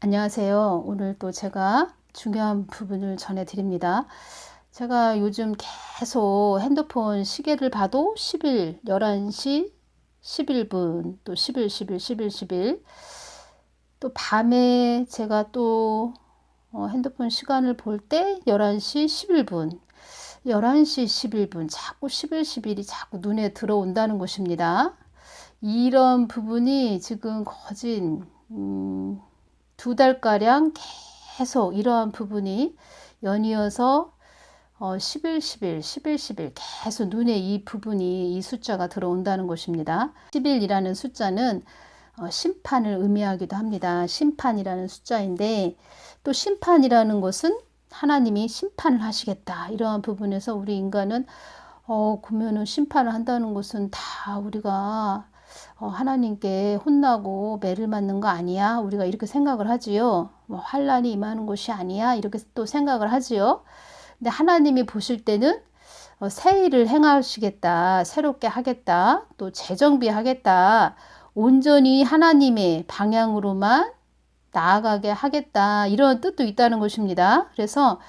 안녕하세요. 오늘 또 제가 중요한 부분을 전해드립니다. 제가 요즘 계속 핸드폰 시계를 봐도 10일, 11시 11분, 또 11, 11, 11, 11. 또 밤에 제가 또 어, 핸드폰 시간을 볼 때 11시 11분, 11시 11분, 자꾸 11, 11이 자꾸 눈에 들어온다는 것입니다. 이런 부분이 지금 거진, 음, 두 달가량 계속 이러한 부분이 연이어서 어, 11, 11, 11, 11 계속 눈에 이 부분이 이 숫자가 들어온다는 것입니다. 11이라는 숫자는 어, 심판을 의미하기도 합니다. 심판이라는 숫자인데 또 심판이라는 것은 하나님이 심판을 하시겠다. 이러한 부분에서 우리 인간은 어, 그러면은 심판을 한다는 것은 다 우리가 어, 하나님께 혼나고 매를 맞는 거 아니야? 우리가 이렇게 생각을 하지요. 뭐 환란이 임하는 것이 아니야? 이렇게 또 생각을 하지요. 근데 하나님이 보실 때는 어, 새 일을 행하시겠다, 새롭게 하겠다, 또 재정비하겠다, 온전히 하나님의 방향으로만 나아가게 하겠다, 이런 뜻도 있다는 것입니다. 그래서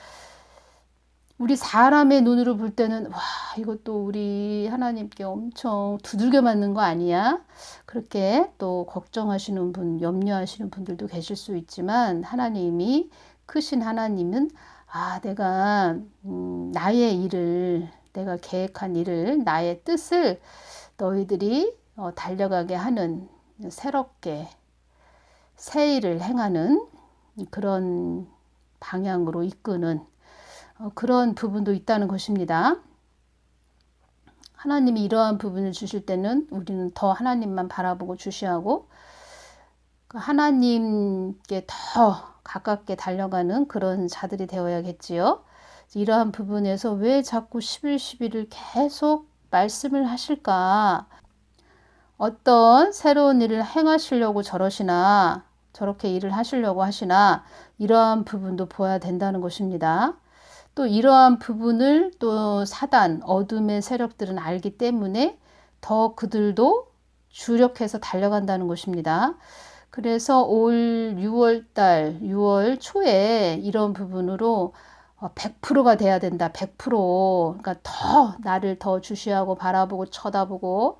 우리 사람의 눈으로 볼 때는 와 이것도 우리 하나님께 엄청 두들겨 맞는 거 아니야? 그렇게 또 걱정하시는 분, 염려하시는 분들도 계실 수 있지만 하나님이 크신 하나님은 아, 내가, 음, 나의 일을, 내가 계획한 일을, 나의 뜻을 너희들이 어, 달려가게 하는 새롭게 새 일을 행하는 그런 방향으로 이끄는 어, 그런 부분도 있다는 것입니다. 하나님이 이러한 부분을 주실 때는 우리는 더 하나님만 바라보고 주시하고 그 하나님께 더 가깝게 달려가는 그런 자들이 되어야겠지요. 이러한 부분에서 왜 자꾸 11, 11을 계속 말씀을 하실까? 어떤 새로운 일을 행하시려고 저러시나, 저렇게 일을 하시려고 하시나, 이러한 부분도 보아야 된다는 것입니다. 또 이러한 부분을 또 사단, 어둠의 세력들은 알기 때문에 더 그들도 주력해서 달려간다는 것입니다. 그래서 올 6월 달, 6월 초에 이런 부분으로 100%가 어, 돼야 된다. 100%. 그러니까 더 나를 더 주시하고 바라보고 쳐다보고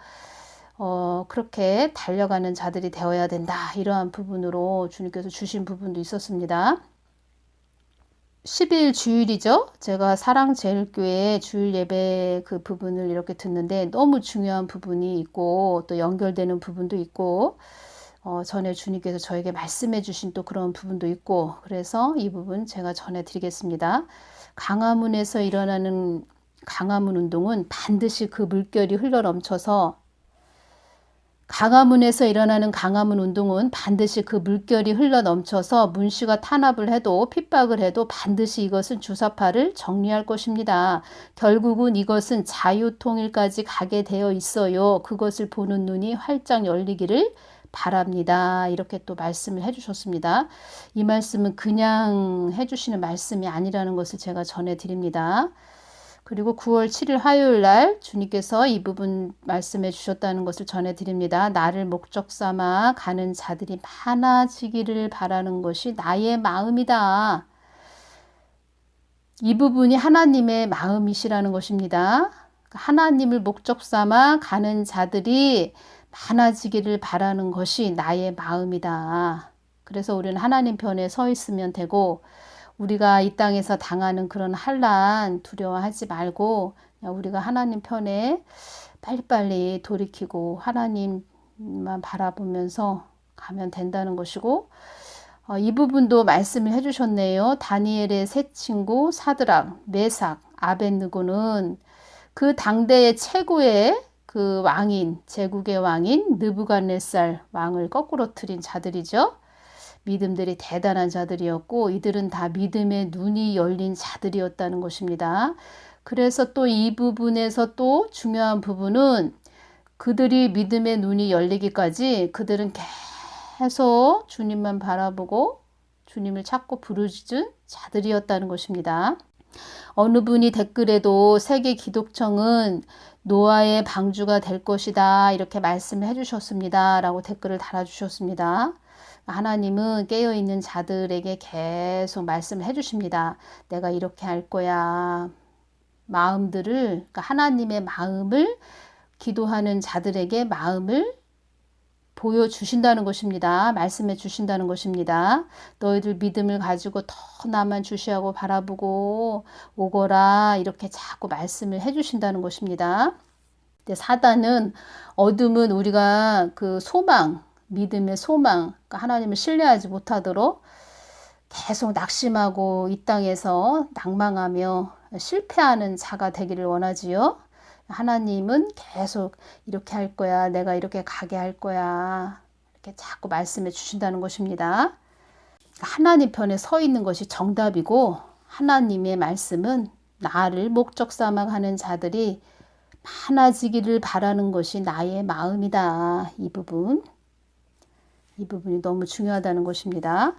어, 그렇게 달려가는 자들이 되어야 된다. 이러한 부분으로 주님께서 주신 부분도 있었습니다. 10일 주일이죠. 제가 사랑제일교회 주일 예배 그 부분을 이렇게 듣는데 너무 중요한 부분이 있고 또 연결되는 부분도 있고 어, 전에 주님께서 저에게 말씀해 주신 또 그런 부분도 있고 그래서 이 부분 제가 전해 드리겠습니다. 강화문에서 일어나는 강화문 운동은 반드시 그 물결이 흘러 넘쳐서 강화문에서 일어나는 강화문 운동은 반드시 그 물결이 흘러 넘쳐서 문씨가 탄압을 해도 핍박을 해도 반드시 이것은 주사파를 정리할 것입니다. 결국은 이것은 자유통일까지 가게 되어 있어요. 그것을 보는 눈이 활짝 열리기를 바랍니다. 이렇게 또 말씀을 해주셨습니다. 이 말씀은 그냥 해주시는 말씀이 아니라는 것을 제가 전해드립니다. 그리고 9월 7일 화요일 날 주님께서 이 부분 말씀해 주셨다는 것을 전해드립니다. 나를 목적 삼아 가는 자들이 많아지기를 바라는 것이 나의 마음이다. 이 부분이 하나님의 마음이시라는 것입니다. 하나님을 목적 삼아 가는 자들이 많아지기를 바라는 것이 나의 마음이다. 그래서 우리는 하나님 편에 서 있으면 되고 우리가 이 땅에서 당하는 그런 한란 두려워하지 말고 우리가 하나님 편에 빨리빨리 돌이키고 하나님만 바라보면서 가면 된다는 것이고 어, 이 부분도 말씀을 해주셨네요. 다니엘의 세 친구 사드락, 메삭, 아벤느고는 그 당대의 최고의 그 왕인 제국의 왕인 느부갓네살 왕을 거꾸로 틀린 자들이죠. 믿음들이 대단한 자들이었고 이들은 다 믿음의 눈이 열린 자들이었다는 것입니다. 그래서 또 이 부분에서 또 중요한 부분은 그들이 믿음의 눈이 열리기까지 그들은 계속 주님만 바라보고 주님을 찾고 부르짖은 자들이었다는 것입니다. 어느 분이 댓글에도 세계 기독청은 노아의 방주가 될 것이다. 이렇게 말씀을 해주셨습니다. 라고 댓글을 달아주셨습니다. 하나님은 깨어있는 자들에게 계속 말씀을 해주십니다. 내가 이렇게 할 거야. 마음들을, 그러니까 하나님의 마음을 기도하는 자들에게 마음을 보여주신다는 것입니다. 말씀해 주신다는 것입니다. 너희들 믿음을 가지고 더 나만 주시하고 바라보고 오거라 이렇게 자꾸 말씀을 해 주신다는 것입니다. 사단은 어둠은 우리가 그 소망, 믿음의 소망, 그러니까 하나님을 신뢰하지 못하도록 계속 낙심하고 이 땅에서 낭망하며 실패하는 자가 되기를 원하지요. 하나님은 계속 이렇게 할 거야. 내가 이렇게 가게 할 거야. 이렇게 자꾸 말씀해 주신다는 것입니다. 하나님 편에 서 있는 것이 정답이고 하나님의 말씀은 나를 목적 삼아 가는 자들이 많아지기를 바라는 것이 나의 마음이다. 이 부분. 이 부분이 너무 중요하다는 것입니다.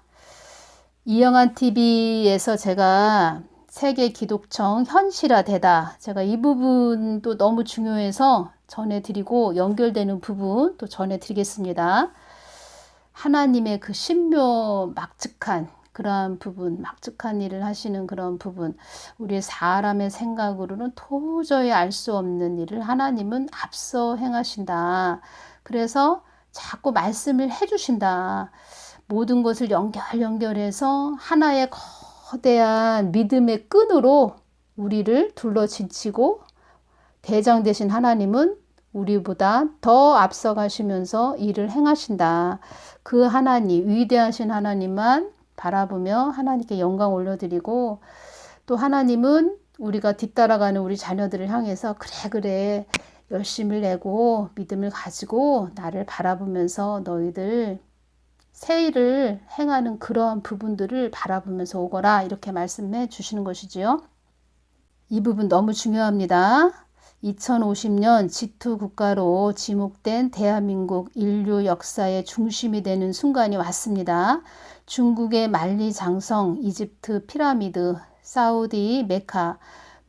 이영한 TV에서 제가 세계 기독청 현실화되다. 제가 이 부분도 너무 중요해서 전해드리고 연결되는 부분 또 전해드리겠습니다. 하나님의 그 신묘 막측한 그러한 부분, 막측한 일을 하시는 그런 부분, 우리 사람의 생각으로는 도저히 알 수 없는 일을 하나님은 앞서 행하신다. 그래서 자꾸 말씀을 해주신다. 모든 것을 연결 연결해서 하나의 거대한 믿음의 끈으로 우리를 둘러 진치고 대장 되신 하나님은 우리보다 더 앞서가시면서 일을 행하신다. 그 하나님, 위대하신 하나님만 바라보며 하나님께 영광 올려드리고 또 하나님은 우리가 뒤따라가는 우리 자녀들을 향해서 그래, 그래, 열심을 내고 믿음을 가지고 나를 바라보면서 너희들 새 일을 행하는 그러한 부분들을 바라보면서 오거라 이렇게 말씀해 주시는 것이지요. 이 부분 너무 중요합니다. 2050년 G2 국가로 지목된 대한민국 인류 역사의 중심이 되는 순간이 왔습니다. 중국의 만리장성, 이집트 피라미드, 사우디 메카,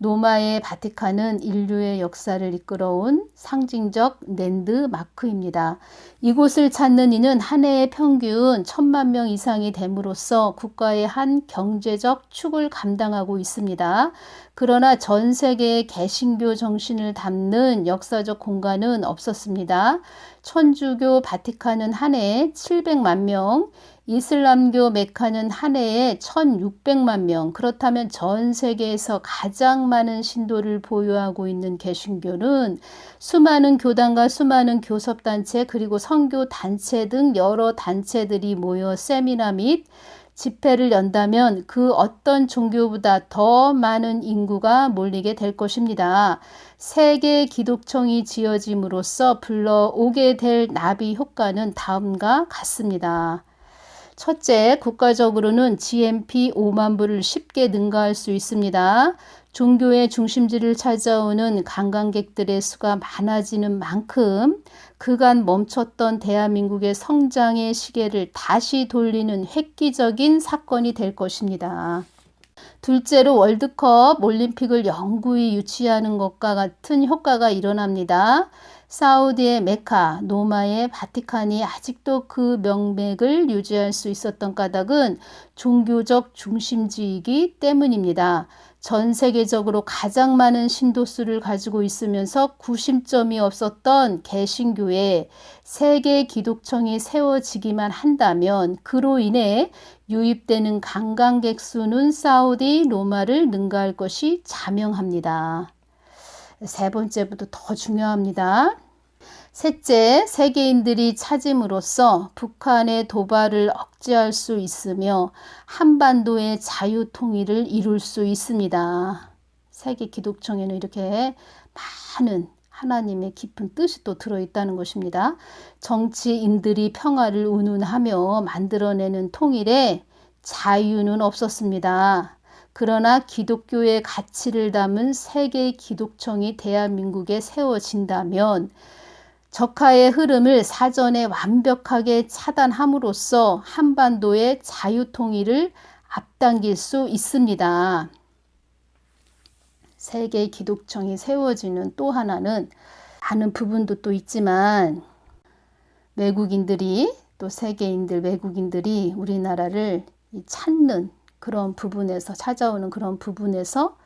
노마의 바티칸은 인류의 역사를 이끌어온 상징적 랜드마크입니다. 이곳을 찾는 이는 한 해의 평균 천만 명 이상이 됨으로써 국가의 한 경제적 축을 감당하고 있습니다. 그러나 전 세계의 개신교 정신을 담는 역사적 공간은 없었습니다. 천주교 바티칸은 한 해에 700만 명, 이슬람교 메카는 한 해에 1600만 명, 그렇다면 전 세계에서 가장 많은 신도를 보유하고 있는 개신교는 수많은 교단과 수많은 교섭단체 그리고 선교단체 등 여러 단체들이 모여 세미나 및 집회를 연다면 그 어떤 종교보다 더 많은 인구가 몰리게 될 것입니다. 세계 기독청이 지어짐으로써 불러오게 될 나비 효과는 다음과 같습니다. 첫째, 국가적으로는 GMP 5만 부를 쉽게 능가할 수 있습니다. 종교의 중심지를 찾아오는 관광객들의 수가 많아지는 만큼 그간 멈췄던 대한민국의 성장의 시계를 다시 돌리는 획기적인 사건이 될 것입니다. 둘째로 월드컵 올림픽을 영구히 유치하는 것과 같은 효과가 일어납니다. 사우디의 메카, 노마의 바티칸이 아직도 그 명맥을 유지할 수 있었던 까닭은 종교적 중심지이기 때문입니다. 전 세계적으로 가장 많은 신도수를 가지고 있으면서 구심점이 없었던 개신교에 세계 기독청이 세워지기만 한다면 그로 인해 유입되는 관광객 수는 사우디 로마를 능가할 것이 자명합니다. 세 번째부터 더 중요합니다. 셋째, 세계인들이 찾음으로써 북한의 도발을 억제할 수 있으며 한반도의 자유 통일을 이룰 수 있습니다. 세계 기독청에는 이렇게 많은 하나님의 깊은 뜻이 또 들어있다는 것입니다. 정치인들이 평화를 운운하며 만들어내는 통일에 자유는 없었습니다. 그러나 기독교의 가치를 담은 세계 기독청이 대한민국에 세워진다면 적하의 흐름을 사전에 완벽하게 차단함으로써 한반도의 자유통일을 앞당길 수 있습니다. 세계 기독청이 세워지는 또 하나는 많은 부분도 또 있지만 외국인들이 또 세계인들, 외국인들이 우리나라를 찾는 그런 부분에서 찾아오는 그런 부분에서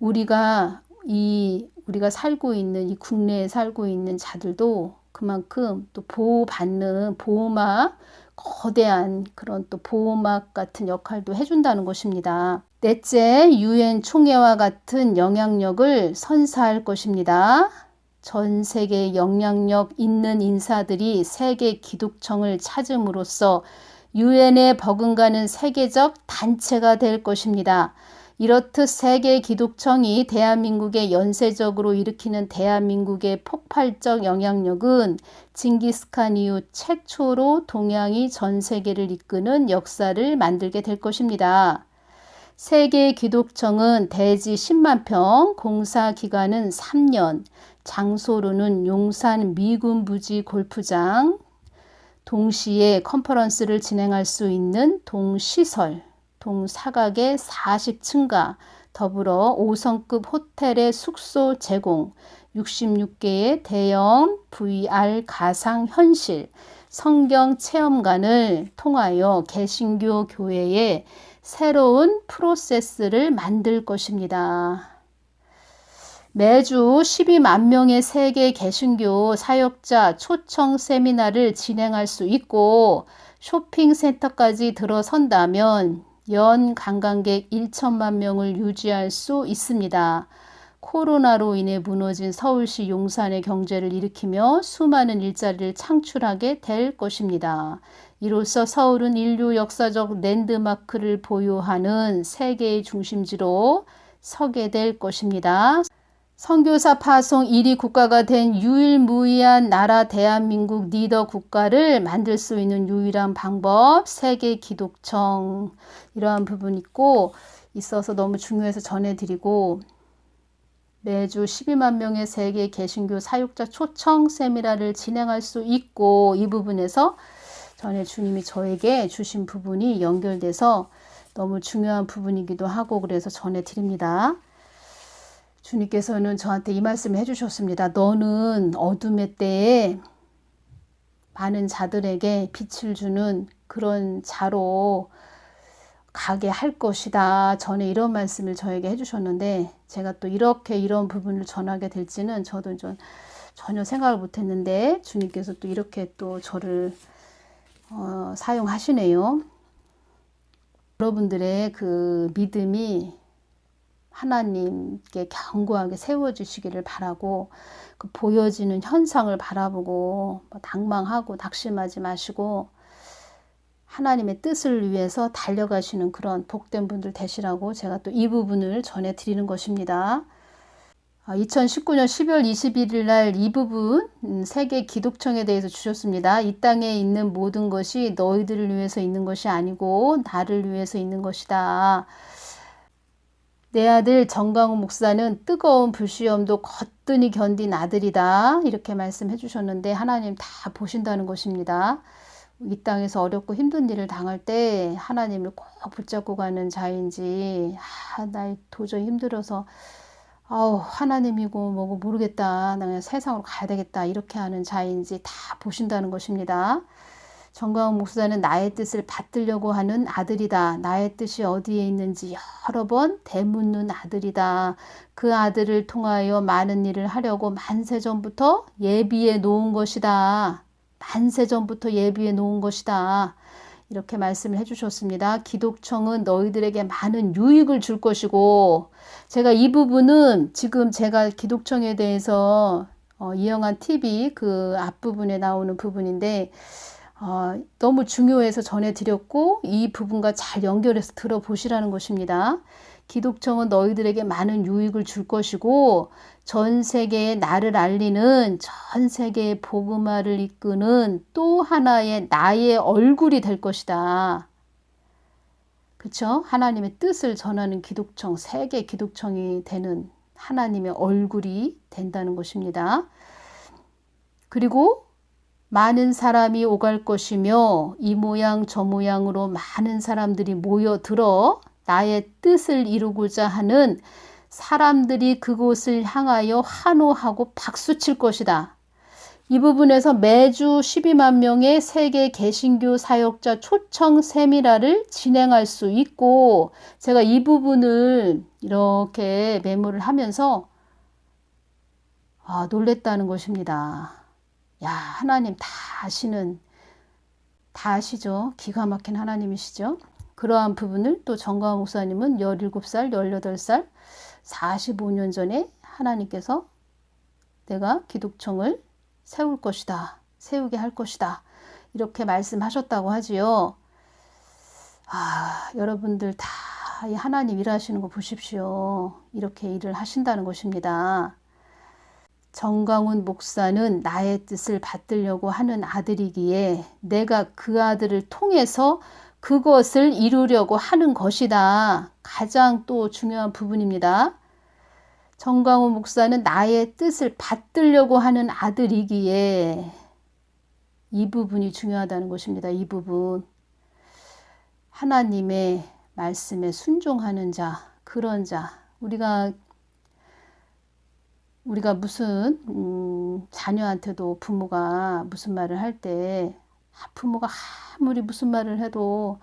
우리가 이 우리가 살고 있는 이 국내에 살고 있는 자들도 그만큼 또 보호받는 보호막 거대한 그런 또 보호막 같은 역할도 해준다는 것입니다. 넷째, 유엔 총회와 같은 영향력을 선사할 것입니다. 전 세계 영향력 있는 인사들이 세계 기독청을 찾음으로써 유엔에 버금가는 세계적 단체가 될 것입니다. 이렇듯 세계 기독청이 대한민국에 연쇄적으로 일으키는 대한민국의 폭발적 영향력은 징기스칸 이후 최초로 동양이 전 세계를 이끄는 역사를 만들게 될 것입니다. 세계 기독청은 대지 10만 평, 공사 기간은 3년, 장소로는 용산 미군 부지 골프장, 동시에 컨퍼런스를 진행할 수 있는 동시설, 동사각의 40층과 더불어 5성급 호텔의 숙소 제공, 66개의 대형 VR 가상 현실 성경 체험관을 통하여 개신교 교회의 새로운 프로세스를 만들 것입니다. 매주 12만 명의 세계 개신교 사역자 초청 세미나를 진행할 수 있고 쇼핑센터까지 들어선다면 연 관광객 1천만 명을 유지할 수 있습니다. 코로나로 인해 무너진 서울시 용산의 경제를 일으키며 수많은 일자리를 창출하게 될 것입니다. 이로써 서울은 인류 역사적 랜드마크를 보유하는 세계의 중심지로 서게 될 것입니다. 선교사 파송 1위 국가가 된 유일무이한 나라 대한민국 리더 국가를 만들 수 있는 유일한 방법 세계 기독청 이러한 부분 있고 있어서 너무 중요해서 전해드리고 매주 12만 명의 세계 개신교 사육자 초청 세미나를 진행할 수 있고 이 부분에서 전에 주님이 저에게 주신 부분이 연결돼서 너무 중요한 부분이기도 하고 그래서 전해드립니다. 주님께서는 저한테 이 말씀을 해주셨습니다. 너는 어둠의 때에 많은 자들에게 빛을 주는 그런 자로 가게 할 것이다. 전에 이런 말씀을 저에게 해주셨는데 제가 또 이렇게 이런 부분을 전하게 될지는 저도 좀 전혀 생각을 못했는데 주님께서 또 이렇게 또 저를 어, 사용하시네요. 여러분들의 그 믿음이 하나님께 견고하게 세워주시기를 바라고 그 보여지는 현상을 바라보고 뭐 당망하고 낙심하지 마시고 하나님의 뜻을 위해서 달려가시는 그런 복된 분들 되시라고 제가 또 이 부분을 전해드리는 것입니다. 2019년 12월 21일 날 이 부분 음, 세계 기독청에 대해서 주셨습니다. 이 땅에 있는 모든 것이 너희들을 위해서 있는 것이 아니고 나를 위해서 있는 것이다. 내 아들 정강우 목사는 뜨거운 불시험도 거뜬히 견딘 아들이다. 이렇게 말씀해 주셨는데 하나님 다 보신다는 것입니다. 이 땅에서 어렵고 힘든 일을 당할 때 하나님을 꼭 붙잡고 가는 자인지 아, 나 도저히 힘들어서 아우 하나님이고 뭐고 모르겠다. 나 그냥 세상으로 가야 되겠다. 이렇게 하는 자인지 다 보신다는 것입니다. 정광훈 목사는 나의 뜻을 받들려고 하는 아들이다. 나의 뜻이 어디에 있는지 여러 번 되묻는 아들이다. 그 아들을 통하여 많은 일을 하려고 만세 전부터 예비해 놓은 것이다. 만세 전부터 예비해 놓은 것이다. 이렇게 말씀을 해주셨습니다. 기독청은 너희들에게 많은 유익을 줄 것이고, 제가 이 부분은 지금 제가 기독청에 대해서 어, 이영한 TV 그 앞부분에 나오는 부분인데, 어, 너무 중요해서 전해드렸고 이 부분과 잘 연결해서 들어보시라는 것입니다. 기독청은 너희들에게 많은 유익을 줄 것이고 전 세계에 나를 알리는 전 세계의 복음화를 이끄는 또 하나의 나의 얼굴이 될 것이다. 그쵸? 하나님의 뜻을 전하는 기독청, 세계 기독청이 되는 하나님의 얼굴이 된다는 것입니다. 그리고 많은 사람이 오갈 것이며 이 모양 저 모양으로 많은 사람들이 모여들어 나의 뜻을 이루고자 하는 사람들이 그곳을 향하여 환호하고 박수칠 것이다. 이 부분에서 매주 12만 명의 세계 개신교 사역자 초청 세미나를 진행할 수 있고 제가 이 부분을 이렇게 메모를 하면서 아, 놀랬다는 것입니다. 야, 하나님 다 아시는 다 아시죠? 기가 막힌 하나님이시죠? 그러한 부분을 또 정가화 목사님은 17살, 18살, 45년 전에 하나님께서 내가 기독청을 세울 것이다. 세우게 할 것이다. 이렇게 말씀하셨다고 하지요. 아, 여러분들 다 하나님 일하시는 거 보십시오. 이렇게 일을 하신다는 것입니다. 정강훈 목사는 나의 뜻을 받들려고 하는 아들이기에 내가 그 아들을 통해서 그것을 이루려고 하는 것이다. 가장 또 중요한 부분입니다. 정강훈 목사는 나의 뜻을 받들려고 하는 아들이기에 이 부분이 중요하다는 것입니다. 이 부분. 하나님의 말씀에 순종하는 자, 그런 자. 우리가 우리가 무슨 음, 자녀한테도 부모가 무슨 말을 할 때 부모가 아무리 무슨 말을 해도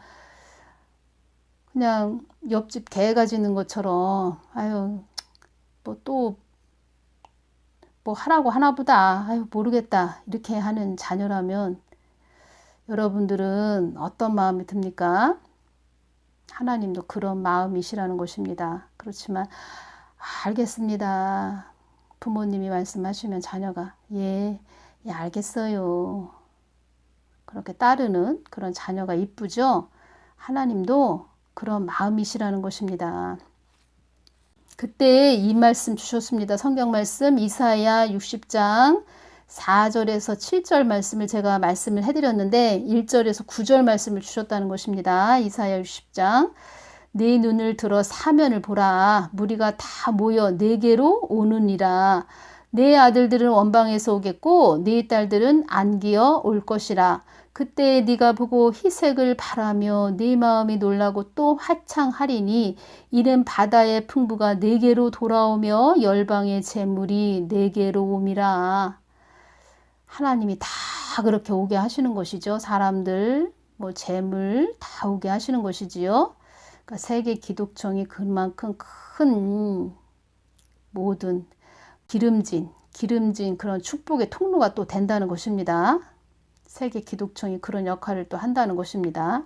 그냥 옆집 개가 짖는 것처럼 아유 뭐또뭐 하라고 하나 보다 아유 모르겠다 이렇게 하는 자녀라면 여러분들은 어떤 마음이 듭니까? 하나님도 그런 마음이시라는 것입니다. 그렇지만 알겠습니다. 부모님이 말씀하시면 자녀가 예, 예 알겠어요. 그렇게 따르는 그런 자녀가 이쁘죠? 하나님도 그런 마음이시라는 것입니다. 그때 이 말씀 주셨습니다. 성경 말씀 이사야 60장 4절에서 7절 말씀을 제가 말씀을 해드렸는데 1절에서 9절 말씀을 주셨다는 것입니다. 이사야 60장 네 눈을 들어 사면을 보라. 무리가 다 모여 네게로 오느니라. 네 아들들은 원방에서 오겠고 네 딸들은 안기어 올 것이라. 그때 네가 보고 희색을 바라며 네 마음이 놀라고 또 화창하리니 이는 바다의 풍부가 네게로 돌아오며 열방의 재물이 네게로 옴이라. 하나님이 다 그렇게 오게 하시는 것이죠. 사람들, 뭐 재물 다 오게 하시는 것이지요. 그러니까 세계 기독청이 그만큼 큰 모든 기름진, 기름진 그런 축복의 통로가 또 된다는 것입니다. 세계 기독청이 그런 역할을 또 한다는 것입니다.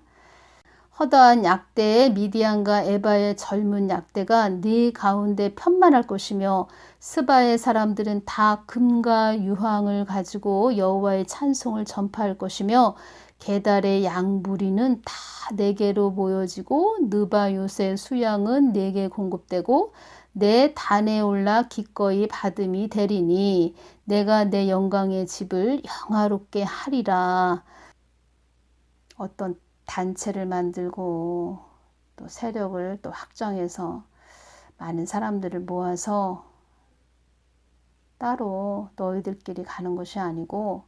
허다한 약대 미디안과 에바의 젊은 약대가 네 가운데 편만할 것이며 스바의 사람들은 다 금과 유황을 가지고 여호와의 찬송을 전파할 것이며 게달의 양부리는 다 네 개로 모여지고 느바 요새 수양은 네 개 공급되고 내 단에 올라 기꺼이 받음이 되리니 내가 내 영광의 집을 영화롭게 하리라. 어떤 단체를 만들고 또 세력을 또 확장해서 많은 사람들을 모아서 따로 너희들끼리 가는 것이 아니고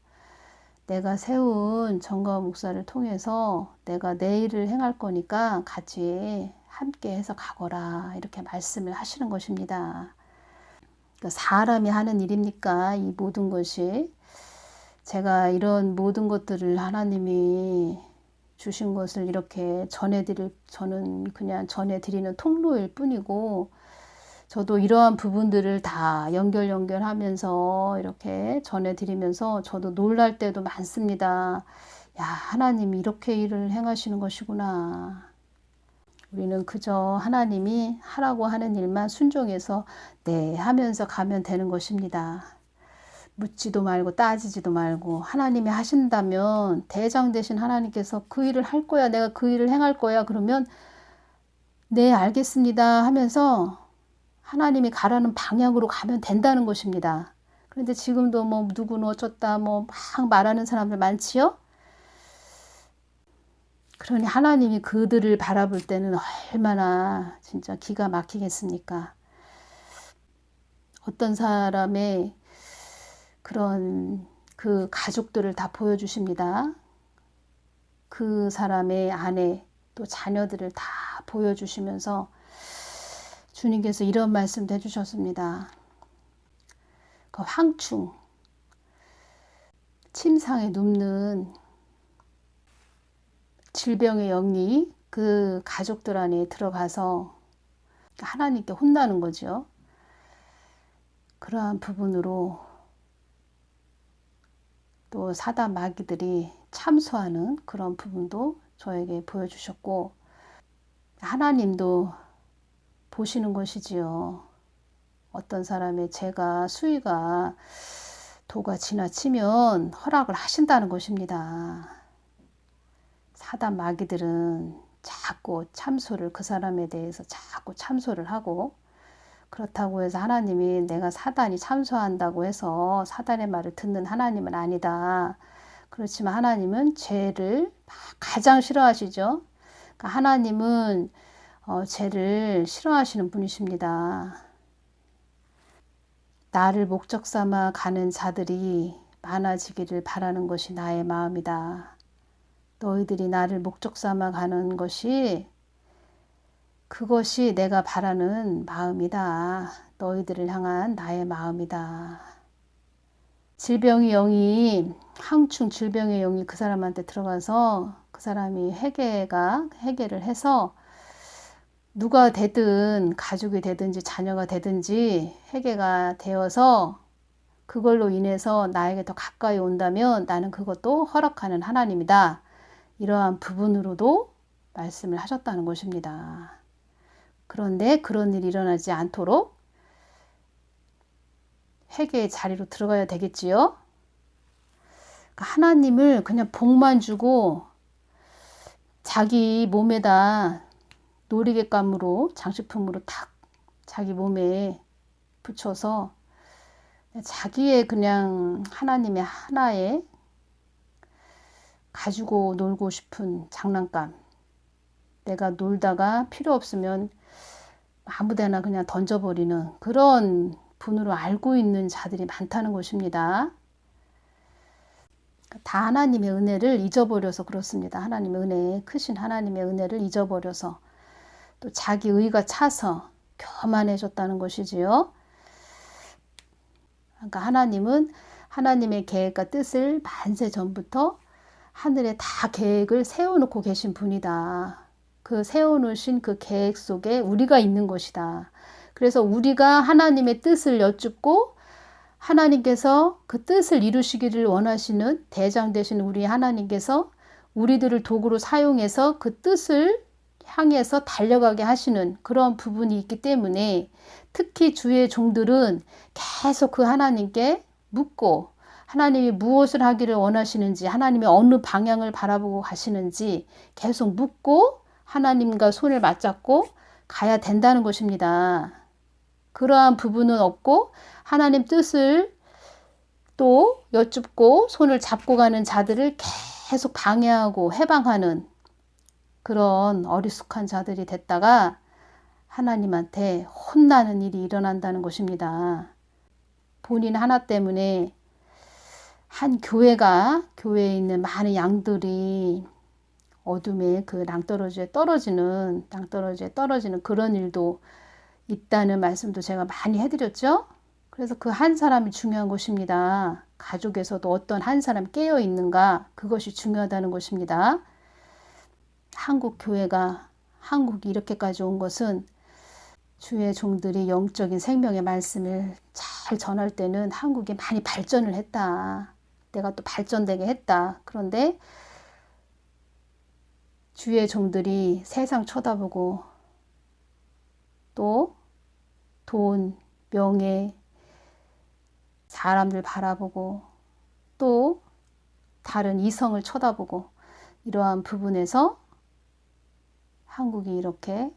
내가 세운 정가 목사를 통해서 내가 내 일을 행할 거니까 같이 함께 해서 가거라 이렇게 말씀을 하시는 것입니다. 그러니까 사람이 하는 일입니까? 이 모든 것이 제가 이런 모든 것들을 하나님이 주신 것을 이렇게 전해드릴 저는 그냥 전해드리는 통로일 뿐이고 저도 이러한 부분들을 다 연결 연결하면서 이렇게 전해드리면서 저도 놀랄 때도 많습니다. 야, 하나님이 이렇게 일을 행하시는 것이구나. 우리는 그저 하나님이 하라고 하는 일만 순종해서 네 하면서 가면 되는 것입니다. 묻지도 말고 따지지도 말고 하나님이 하신다면 대장 되신 하나님께서 그 일을 할 거야 내가 그 일을 행할 거야 그러면 네 알겠습니다 하면서 하나님이 가라는 방향으로 가면 된다는 것입니다. 그런데 지금도 뭐 누구는 어쩌다 뭐 막 말하는 사람들 많지요? 그러니 하나님이 그들을 바라볼 때는 얼마나 진짜 기가 막히겠습니까? 어떤 사람의 그런 그 가족들을 다 보여주십니다. 그 사람의 아내 또 자녀들을 다 보여주시면서 주님께서 이런 말씀도 해주셨습니다. 그 황충, 침상에 눕는 질병의 영이 그 가족들 안에 들어가서 하나님께 혼나는 거죠. 그러한 부분으로 또 사단 마귀들이 참소하는 그런 부분도 저에게 보여주셨고 하나님도 보시는 것이지요. 어떤 사람의 죄가 수위가 도가 지나치면 허락을 하신다는 것입니다. 사단 마귀들은 자꾸 참소를 그 사람에 대해서 자꾸 참소를 하고 그렇다고 해서 하나님이 내가 사단이 참소한다고 해서 사단의 말을 듣는 하나님은 아니다. 그렇지만 하나님은 죄를 가장 싫어하시죠. 그러니까 하나님은 어, 죄를 싫어하시는 분이십니다. 나를 목적 삼아 가는 자들이 많아지기를 바라는 것이 나의 마음이다. 너희들이 나를 목적 삼아 가는 것이 그것이 내가 바라는 마음이다. 너희들을 향한 나의 마음이다. 질병의 영이 항충 질병의 영이 그 사람한테 들어가서 그 사람이 회개가 회개를 해서 누가 되든 가족이 되든지 자녀가 되든지 회개가 되어서 그걸로 인해서 나에게 더 가까이 온다면 나는 그것도 허락하는 하나님이다. 이러한 부분으로도 말씀을 하셨다는 것입니다. 그런데 그런 일이 일어나지 않도록 회개의 자리로 들어가야 되겠지요. 그러니까 하나님을 그냥 복만 주고 자기 몸에다 놀이객감으로 장식품으로 탁 자기 몸에 붙여서 자기의 그냥 하나님의 하나에 가지고 놀고 싶은 장난감 내가 놀다가 필요 없으면 아무 데나 그냥 던져버리는 그런 분으로 알고 있는 자들이 많다는 것입니다. 다 하나님의 은혜를 잊어버려서 그렇습니다. 하나님의 은혜, 크신 하나님의 은혜를 잊어버려서 또 자기 의가 차서 교만해졌다는 것이지요. 그러니까 하나님은 하나님의 계획과 뜻을 만세 전부터 하늘에 다 계획을 세워놓고 계신 분이다. 그 세워놓으신 그 계획 속에 우리가 있는 것이다. 그래서 우리가 하나님의 뜻을 여쭙고 하나님께서 그 뜻을 이루시기를 원하시는 대장 되신 우리 하나님께서 우리들을 도구로 사용해서 그 뜻을 향해서 달려가게 하시는 그런 부분이 있기 때문에 특히 주의 종들은 계속 그 하나님께 묻고 하나님이 무엇을 하기를 원하시는지 하나님이 어느 방향을 바라보고 가시는지 계속 묻고 하나님과 손을 맞잡고 가야 된다는 것입니다. 그러한 부분은 없고 하나님 뜻을 또 여쭙고 손을 잡고 가는 자들을 계속 방해하고 해방하는 그런 어리숙한 자들이 됐다가 하나님한테 혼나는 일이 일어난다는 것입니다. 본인 하나 때문에 한 교회가 교회에 있는 많은 양들이 어둠에 그 낭떠러지에 떨어지는 낭떠러지에 떨어지는 그런 일도 있다는 말씀도 제가 많이 해드렸죠. 그래서 그 한 사람이 중요한 것입니다. 가족에서도 어떤 한 사람 깨어 있는가 그것이 중요하다는 것입니다. 한국 교회가 한국이 이렇게까지 온 것은 주의 종들이 영적인 생명의 말씀을 잘 전할 때는 한국이 많이 발전을 했다. 내가 또 발전되게 했다. 그런데 주의 종들이 세상 쳐다보고 또 돈, 명예, 사람들 바라보고 또 다른 이성을 쳐다보고 이러한 부분에서 한국이 이렇게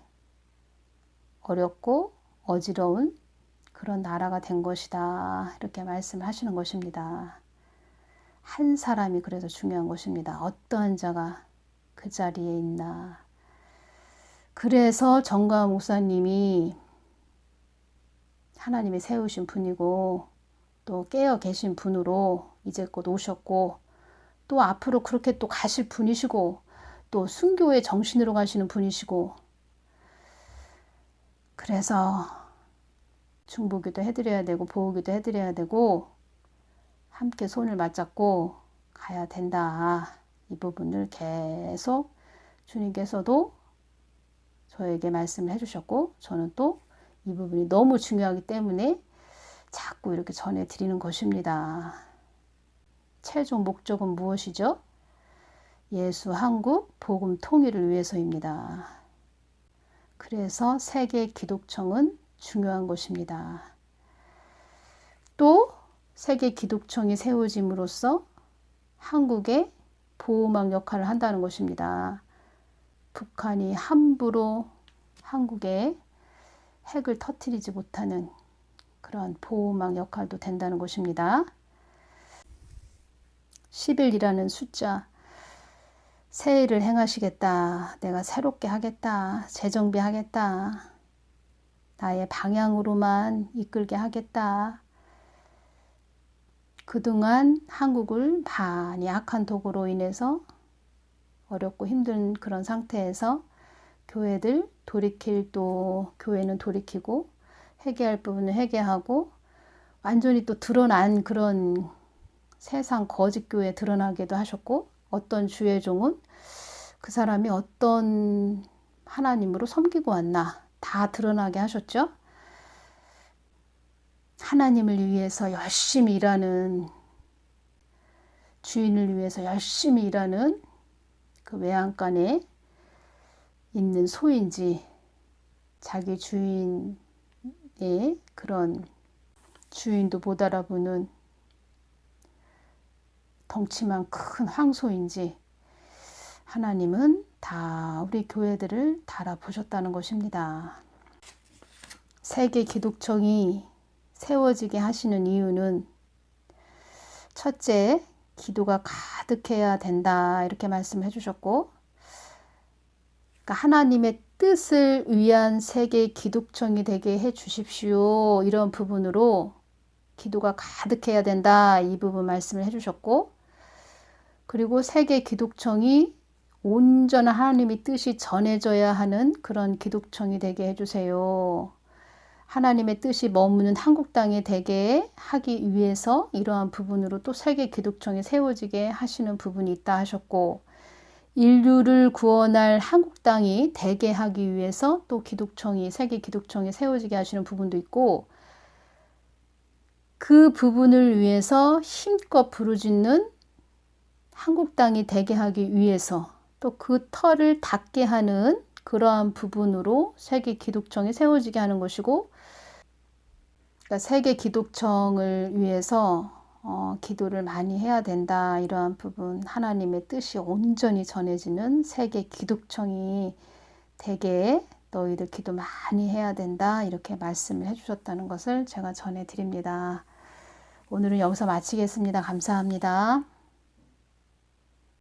어렵고 어지러운 그런 나라가 된 것이다. 이렇게 말씀을 하시는 것입니다. 한 사람이 그래서 중요한 것입니다. 어떠한 자가 그 자리에 있나. 그래서 정가 목사님이 하나님이 세우신 분이고 또 깨어 계신 분으로 이제 곧 오셨고 또 앞으로 그렇게 또 가실 분이시고 또 순교의 정신으로 가시는 분이시고 그래서 중보기도 해드려야 되고 보호기도 해드려야 되고 함께 손을 맞잡고 가야 된다. 이 부분을 계속 주님께서도 저에게 말씀을 해주셨고 저는 또 이 부분이 너무 중요하기 때문에 자꾸 이렇게 전해드리는 것입니다. 최종 목적은 무엇이죠? 예수 한국 복음 통일을 위해서입니다. 그래서 세계 기독청은 중요한 것입니다. 또 세계 기독청이 세워짐으로써 한국의 보호막 역할을 한다는 것입니다. 북한이 함부로 한국에 핵을 터뜨리지 못하는 그런 보호막 역할도 된다는 것입니다. 10일이라는 숫자 새해를 행하시겠다. 내가 새롭게 하겠다. 재정비하겠다. 나의 방향으로만 이끌게 하겠다. 그동안 한국을 많이 악한 도구로 인해서 어렵고 힘든 그런 상태에서 교회들 돌이킬 또 교회는 돌이키고 회개할 부분은 회개하고 완전히 또 드러난 그런 세상 거짓 교회 드러나게도 하셨고 어떤 주의 종은 그 사람이 어떤 하나님으로 섬기고 왔나 다 드러나게 하셨죠. 하나님을 위해서 열심히 일하는 주인을 위해서 열심히 일하는 그 외양간에 있는 소인지 자기 주인의 그런 주인도 못 알아보는 덩치만 큰 황소인지 하나님은 다 우리 교회들을 달아보셨다는 것입니다. 세계 기독청이 세워지게 하시는 이유는 첫째, 기도가 가득해야 된다. 이렇게 말씀해 주셨고, 그러니까 하나님의 뜻을 위한 세계 기독청이 되게 해 주십시오. 이런 부분으로 기도가 가득해야 된다. 이 부분 말씀을 해 주셨고, 그리고 세계 기독청이 온전한 하나님의 뜻이 전해져야 하는 그런 기독청이 되게 해주세요. 하나님의 뜻이 머무는 한국 땅에 되게 하기 위해서 이러한 부분으로 또 세계 기독청이 세워지게 하시는 부분이 있다 하셨고, 인류를 구원할 한국 땅이 되게 하기 위해서 또 기독청이, 세계 기독청이 세워지게 하시는 부분도 있고, 그 부분을 위해서 힘껏 부르짖는 한국 땅이 되게 하기 위해서 또 그 털을 닿게 하는 그러한 부분으로 세계 기독청이 세워지게 하는 것이고 그러니까 세계 기독청을 위해서 어, 기도를 많이 해야 된다 이러한 부분 하나님의 뜻이 온전히 전해지는 세계 기독청이 되게 너희들 기도 많이 해야 된다 이렇게 말씀을 해주셨다는 것을 제가 전해드립니다. 오늘은 여기서 마치겠습니다. 감사합니다.